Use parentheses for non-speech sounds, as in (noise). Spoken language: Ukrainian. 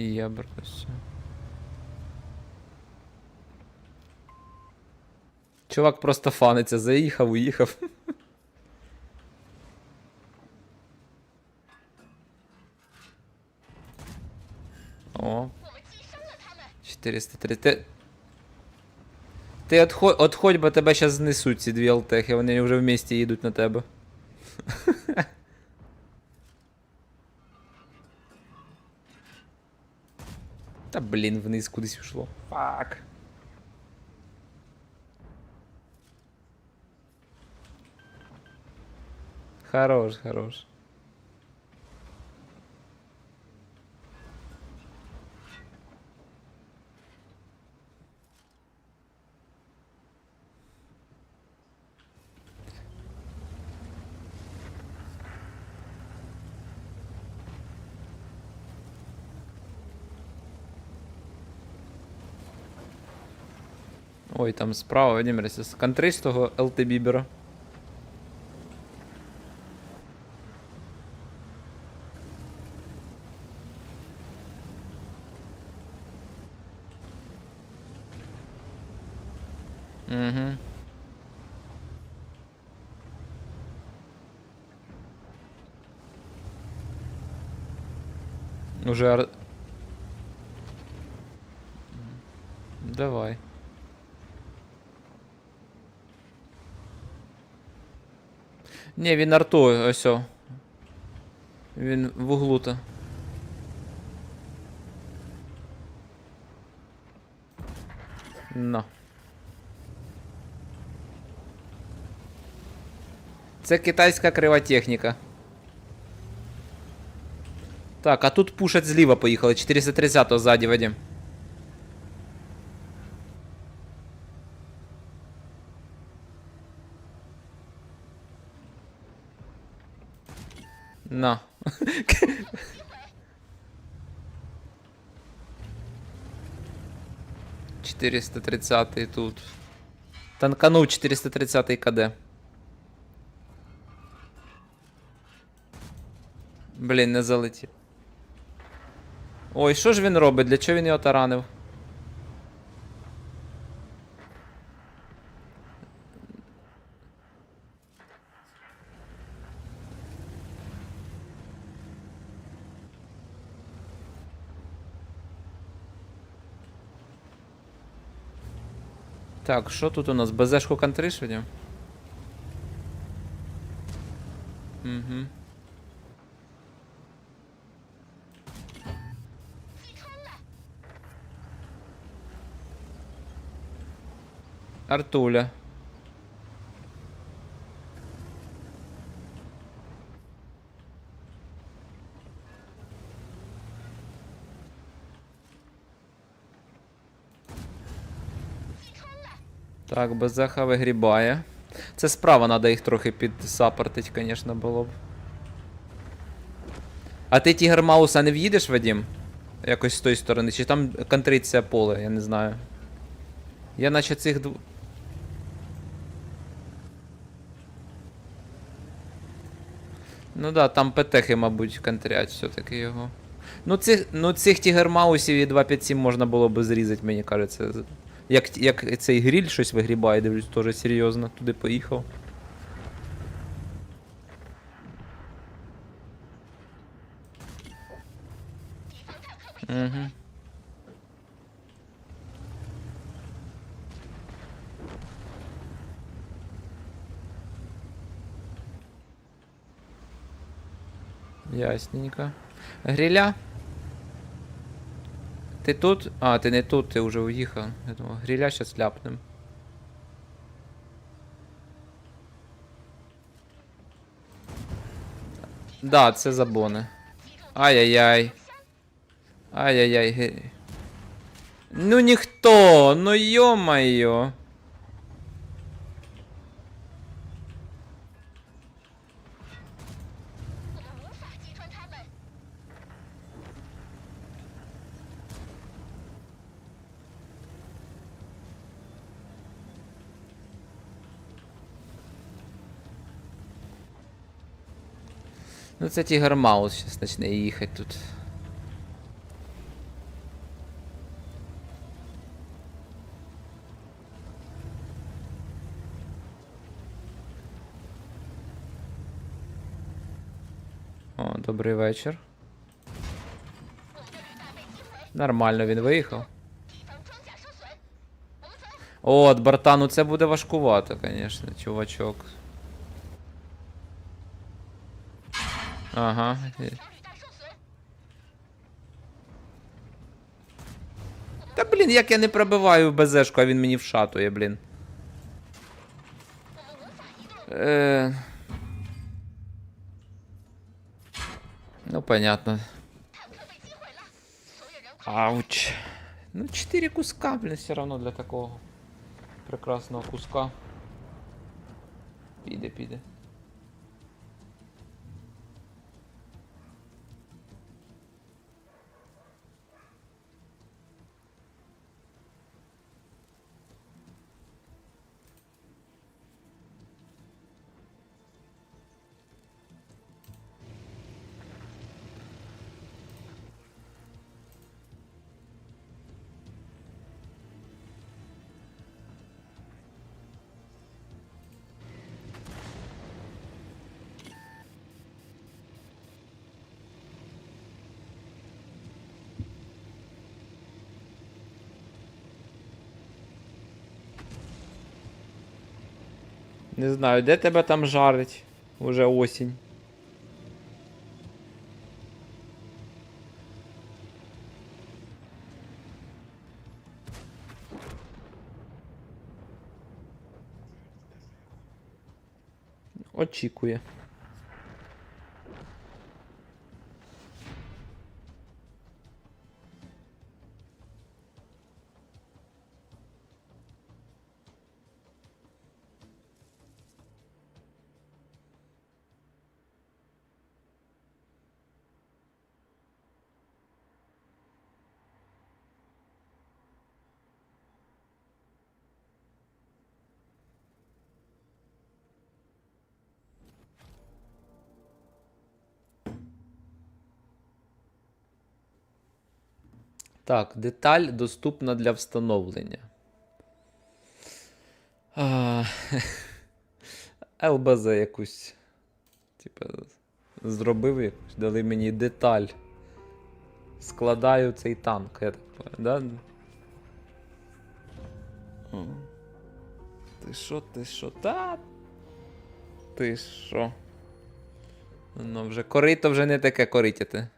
І я брошся. Чувак просто фаниться, заїхав, уїхав. О. 430. Ти, ти отходь, отходь, бо тебе зараз знесуть ці дві алтехи, вони вже вместе їдуть на тебе. (laughs) Та блін, вниз кудись ушло. Фак. Хорош, хорош. Ой, там справа, Вадимир, з контристого ЛТ Бібера. Угу. Уже. Давай. Ні, він артою, ось. о. Він в углу то. На. Це китайська крива техніка. Так, а тут пушать зліва поїхали. 430-го ззаді, Вадим. На. Четыреста тридцатый тут. Танканув 430 КД. Блін, не залетів. Ой, що ж він робить? Для чого він його таранив? Так, що тут у нас? БЗшку контриш ведем? Угу. Артуля. Так, Безеха вигрібає. Це справа треба їх трохи підсапортить, звісно, було б. А ти Тігр Мауса не в'їдеш, Вадим? Якось з тої сторони, чи там контриться поле, я не знаю. Я наче цих дв... Ну да, там петехи, мабуть, контрять все-таки його. Ну цих, ну цих тігермаусів і 257 можна було би зрізати, мені кажеться. Як, як цей гріль щось вигрібає, дивлюсь, теж серйозно. Туди поїхав. Угу. Ясненько. Гриля? Ти тут? А, ти не тут, ти вже уїхав. Я думав, гріля щас ляпнем. Да, це забони. Ай-яй-яй. Ай-яй-яй. Ну ніхто, ну йо-моє. Ну це Тігер Маус зараз почне їхати тут. О, добрий вечір. Нормально він виїхав. От, братану, це буде важкувато, звісно, чувачок. Ага. Та блін, як я не пробиваю БЗшку, а він мені вшатує, блін. Е... Ну, понятно. Ауч. Ну, 4 куска, блин, все равно для такого прекрасного куска. Піде, піде. Не знаю, де тебе там жарить? Уже осінь. Очікує. Так, деталь доступна для встановлення. А, (laughs) ЛБЗ якусь. Типа, зробив якусь, дали мені деталь. Складаю цей танк, я так да? О. Ти що, ти що? Та. Ти що? Ну вже корито вже не таке коритяте.